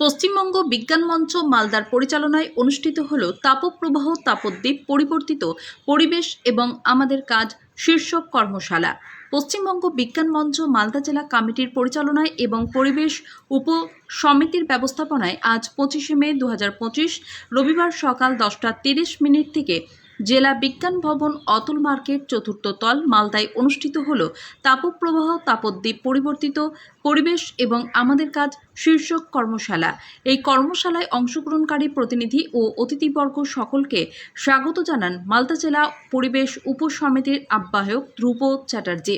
পশ্চিমবঙ্গ বিজ্ঞান মঞ্চ মালদার পরিচালনায় অনুষ্ঠিত হল তাপপ্রবাহ তাপদ্বীপ পরিবর্তিত পরিবেশ এবং আমাদের কাজ শীর্ষক কর্মশালা। পশ্চিমবঙ্গ বিজ্ঞান মঞ্চ মালদা জেলা কমিটির পরিচালনায় এবং পরিবেশ উপ সমিতির ব্যবস্থাপনায় আজ পঁচিশে মে দু হাজার পঁচিশ রবিবার সকাল দশটা তিরিশ মিনিট থেকে জেলা বিজ্ঞান ভবন অতুল মার্কেট চতুর্থ তল মালদায় অনুষ্ঠিত হল তাপপ্রবাহ তাপদ্বীপ পরিবর্তিত পরিবেশ এবং আমাদের কাজ শীর্ষক কর্মশালা। এই কর্মশালায় অংশগ্রহণকারী প্রতিনিধি ও অতিথিবর্গ সকলকে স্বাগত জানান মালদা জেলা পরিবেশ উপসমিতির আহ্বায়ক ধ্রুব চ্যাটার্জি।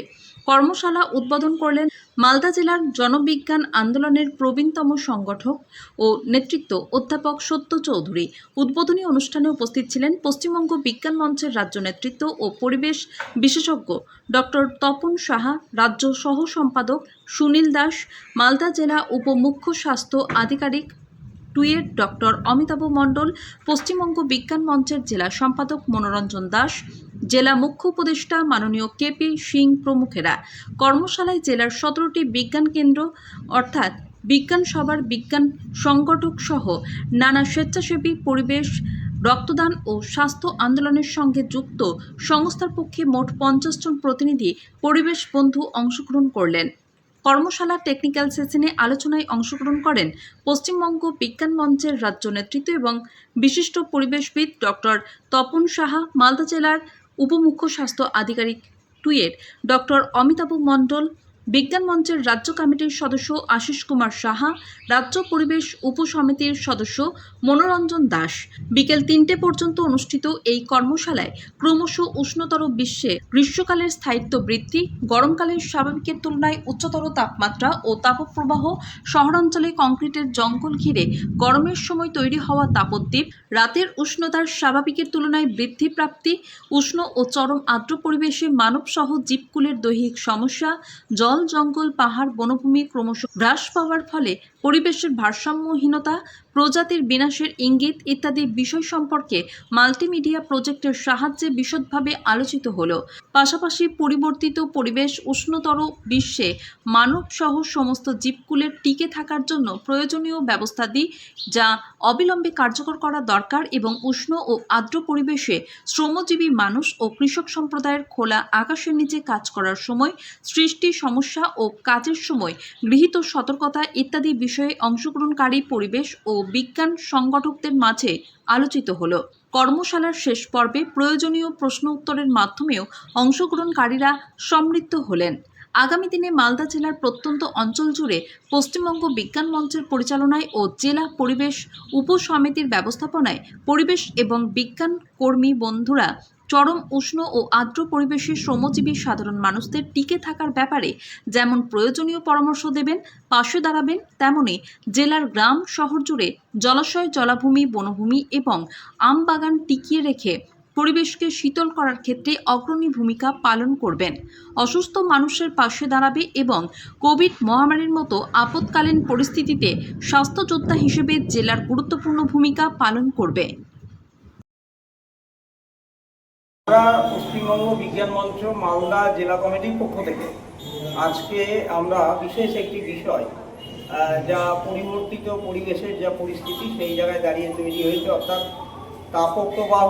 কর্মশালা উদ্বোধন করলেন মালদা জেলার জনবিজ্ঞান আন্দোলনের প্রবীণতম সংগঠক ও নেতৃত্ব অধ্যাপক সত্য চৌধুরী। উদ্বোধনী অনুষ্ঠানে উপস্থিত ছিলেন পশ্চিমবঙ্গ বিজ্ঞান মঞ্চের রাজ্য নেতৃত্ব ও পরিবেশ বিশেষজ্ঞ ডক্টর তপন সাহা, রাজ্য সহ সম্পাদক সুনীল দাস, মালদা জেলা উপমুখ্য স্বাস্থ্য আধিকারিক টুয়েট ডক্টর অমিতাভ মণ্ডল, পশ্চিমবঙ্গ বিজ্ঞান মঞ্চের জেলা সম্পাদক মনোরঞ্জন দাস, জেলা মুখ্য উপদেষ্টা মাননীয় কেপি সিং প্রমুখেরা। কর্মশালায় জেলার সতেরোটি বিজ্ঞান কেন্দ্র, অর্থাৎ বিজ্ঞান সভার বিজ্ঞান সংগঠক সহ নানা স্বেচ্ছাসেবী পরিবেশ, রক্তদান ও স্বাস্থ্য আন্দোলনের সঙ্গে যুক্ত সংস্থার পক্ষে মোট পঞ্চাশ জন প্রতিনিধি পরিবেশ বন্ধু অংশগ্রহণ করলেন। কর্মশালা টেকনিক্যাল সেশনে আলোচনায় অংশগ্রহণ করেন পশ্চিমবঙ্গ বিজ্ঞান মঞ্চের রাজ্য নেতৃত্ব এবং বিশিষ্ট পরিবেশবিদ ডক্টর তপন সাহা, মালদা জেলার উপমুখ্য স্বাস্থ্য আধিকারিক টুয়েট ডক্টর অমিতাভ মণ্ডল বিজ্ঞান মঞ্চের রাজ্য কমিটির সদস্য আশিস কুমার সাহা, রাজ্য পরিবেশ উপসমিতির সদস্য মনোরঞ্জন দাস। বিকেল তিনটে পর্যন্ত অনুষ্ঠিত এই কর্মশালায় ক্রমশ উষ্ণতর বিশ্বে গ্রীষ্মকালের স্থায়িত্ব বৃদ্ধি, গরমকালের স্বাভাবিকের তুলনায় উচ্চতর তাপমাত্রা ও তাপপ্রবাহ, শহরাঞ্চলে কংক্রিটের জঙ্গল ঘিরে গরমের সময় তৈরি হওয়া তাপদ্বীপ, রাতের উষ্ণতার স্বাভাবিকের তুলনায় বৃদ্ধি প্রাপ্তি উষ্ণ ও চরম আর্দ্র পরিবেশে মানবসহ জীবকুলের দৈহিক সমস্যা, জল জঙ্গল পাহাড় বনভূমি ক্রমশ হ্রাস পাওয়ার ফলে পরিবেশের ভারসাম্যহীনতা, প্রজাতির বিনাশের ইঙ্গিত ইত্যাদি বিষয় সম্পর্কে মাল্টিমিডিয়া প্রজেক্টের সাহায্যে বিশদভাবে আলোচিত হল। পাশাপাশি পরিবর্তিত পরিবেশ উষ্ণতর বিশ্বে মানবসহ সমস্ত জীবকুলের টিকে থাকার জন্য প্রয়োজনীয় ব্যবস্থাদি যা অবিলম্বে কার্যকর করা দরকার এবং উষ্ণ ও আর্দ্র পরিবেশে শ্রমজীবী মানুষ ও কৃষক সম্প্রদায়ের খোলা আকাশের নিচে কাজ করার সময়, সৃষ্টি সমস্যা ও কাজের সময় গৃহীত সতর্কতা ইত্যাদি বিষয়ে অংশগ্রহণকারী পরিবেশ ও বিজ্ঞান সংগঠকদের মাঝে আলোচিত হলো। কর্মশালার শেষ পর্বে প্রয়োজনীয় প্রশ্ন উত্তরের মাধ্যমেও অংশগ্রহণকারীরা সমৃদ্ধ হলেন। আগামী দিনে মালদা জেলার প্রত্যন্ত অঞ্চল জুড়ে পশ্চিমবঙ্গ বিজ্ঞান মঞ্চের পরিচালনায় ও জেলা পরিবেশ উপসমিতির ব্যবস্থাপনায় পরিবেশ এবং বিজ্ঞান কর্মী বন্ধুরা চরম উষ্ণ ও আর্দ্র পরিবেশে শ্রমজীবী সাধারণ মানুষদের টিকে থাকার ব্যাপারে যেমন প্রয়োজনীয় পরামর্শ দেবেন, পাশে দাঁড়াবেন, তেমনি জেলার গ্রাম, শহর জুড়ে জলাশয়, জলাভূমি, বনভূমি এবং আম বাগান টিকিয়ে রেখে পরিবেশকে শীতল করার ক্ষেত্রে অগ্রণী ভূমিকা পালন করবেন। অসুস্থ মানুষের পাশে দাঁড়াবে এবং কোভিড মহামারীর মতো আপৎকালীন পরিস্থিতিতে স্বাস্থ্য যোদ্ধা হিসেবে জেলার গুরুত্বপূর্ণ ভূমিকা পালন করবে। আমরা পশ্চিমবঙ্গ বিজ্ঞান মঞ্চ মালদা জেলা কমিটির পক্ষ থেকে আজকে আমরা বিশেষ একটি বিষয় যা পরিবর্তিত পরিবেশের যা পরিস্থিতি সেই জায়গায় দাঁড়িয়ে তৈরি হয়েছে, অর্থাৎ তাপপ্রবাহ,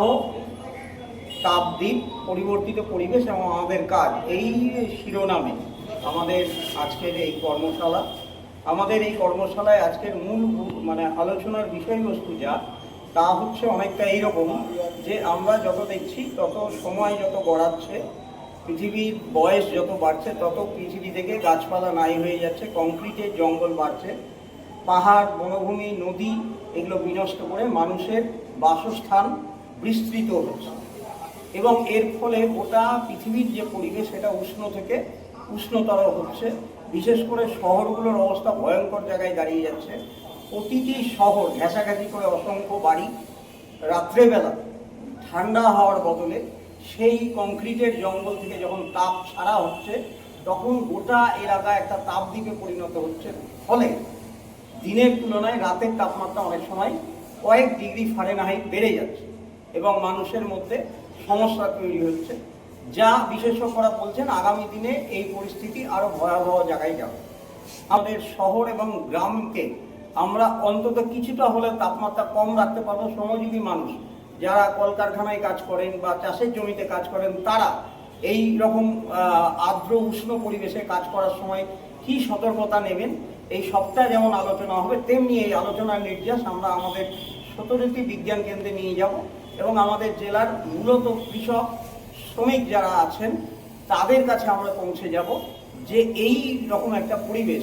তাপদ্বীপ, পরিবর্তিত পরিবেশ এবং আমাদের কাজ। এই শিরোনামে আমাদের আজকের এই কর্মশালা, আমাদের এই কর্মশালায় আজকের মূল মানে আলোচনার বিষয়বস্তু যা তা হচ্ছে অনেকটা এইরকম যে আমরা যত দেখছি, তত সময় যত গড়াচ্ছে, পৃথিবীর বয়স যত বাড়ছে, তত পৃথিবী থেকে গাছপালা নাই হয়ে যাচ্ছে, কংক্রিটের জঙ্গল বাড়ছে, পাহাড়, বনভূমি, নদী এগুলো বিনষ্ট করে মানুষের বাসস্থান বিস্তৃত হচ্ছে। এবং এর ফলে গোটা পৃথিবীর যে পরিবেশ, সেটা উষ্ণ থেকে উষ্ণতর হচ্ছে, বিশেষ করে শহরগুলোর অবস্থা ভয়ঙ্কর জায়গায় দাঁড়িয়ে যাচ্ছে। প্রতিটি শহর ঘেঁষাঘেঁষি করে অসংখ্য বাড়ি রাত্রেবেলা ঠান্ডা হওয়ার বদলে সেই কংক্রিটের জঙ্গল থেকে যখন তাপ ছাড়া হচ্ছে, তখন গোটা এলাকা একটা তাপ দিকে পরিণত হচ্ছে। ফলে দিনের তুলনায় রাতের তাপমাত্রা অনেক সময় কয়েক ডিগ্রি ফারেনহাইট বেড়ে যাচ্ছে এবং মানুষের মধ্যে সমস্যা তৈরি হচ্ছে, যা বিশেষজ্ঞরা বলছেন আগামী দিনে এই পরিস্থিতি আরও ভয়াবহ জায়গায় যাবে। আমাদের শহর এবং গ্রামকে আমরা অন্তত কিছুটা হলে তাপমাত্রা কম রাখতে পারব। শ্রমজীবী মানুষ যারা কলকারখানায় কাজ করেন বা চাষের জমিতে কাজ করেন, তারা এই রকম আর্দ্র উষ্ণ পরিবেশে কাজ করার সময় কি সতর্কতা নেবেন? এই সবটা যেমন আলোচনা হবে, তেমনি এই আলোচনার নির্যাস আমরা আমাদের সতরীতি বিজ্ঞান কেন্দ্রে নিয়ে যাব এবং আমাদের জেলার মূলত কৃষক, শ্রমিক যারা আছেন, তাদের কাছে আমরা পৌঁছে যাব যে এই রকম একটা পরিবেশ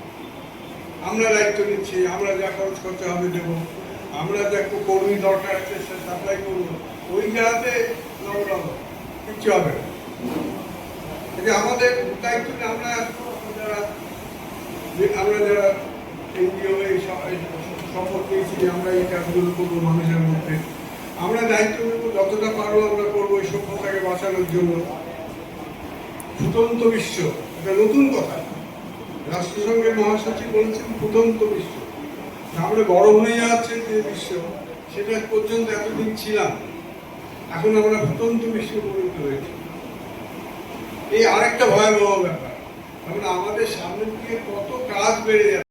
আমরা দায়িত্ব নিচ্ছি, আমরা যা খরচ করতে হবে দেব। আমরা যা কর্মী দরকার আছে, সে সাপ্লাই করব। ওই জায়গাতে নবরব কিচ্ছু হবে না। আমাদের দায়িত্বটা আমরা যারা আমরা যারা এনজিও, এই শপথ নিয়েছি যে আমরা এই কাজগুলো করব মানুষের মধ্যে। আমরা দায়িত্ব নেব, যতটা পারব আমরা করব এই সভ্যতাকে বাঁচানোর জন্য। ফুটন্ত বিশ্ব, এটা নতুন কথা। রাষ্ট্রসংঘের মহাসচিব বলেছেন, ফুটন্ত বিশ্ব। আমরা বড় হয়ে যাচ্ছে যে বিশ্ব, সেটা পর্যন্ত এতদিন ছিলাম। এখন আমরা ফুটন্ত বিশ্বে পরিণত হয়েছি। এই আরেকটা ভয়াবহ ব্যাপার। কারণ আমাদের সামনের দিকে কত কাজ বেড়ে যাচ্ছে।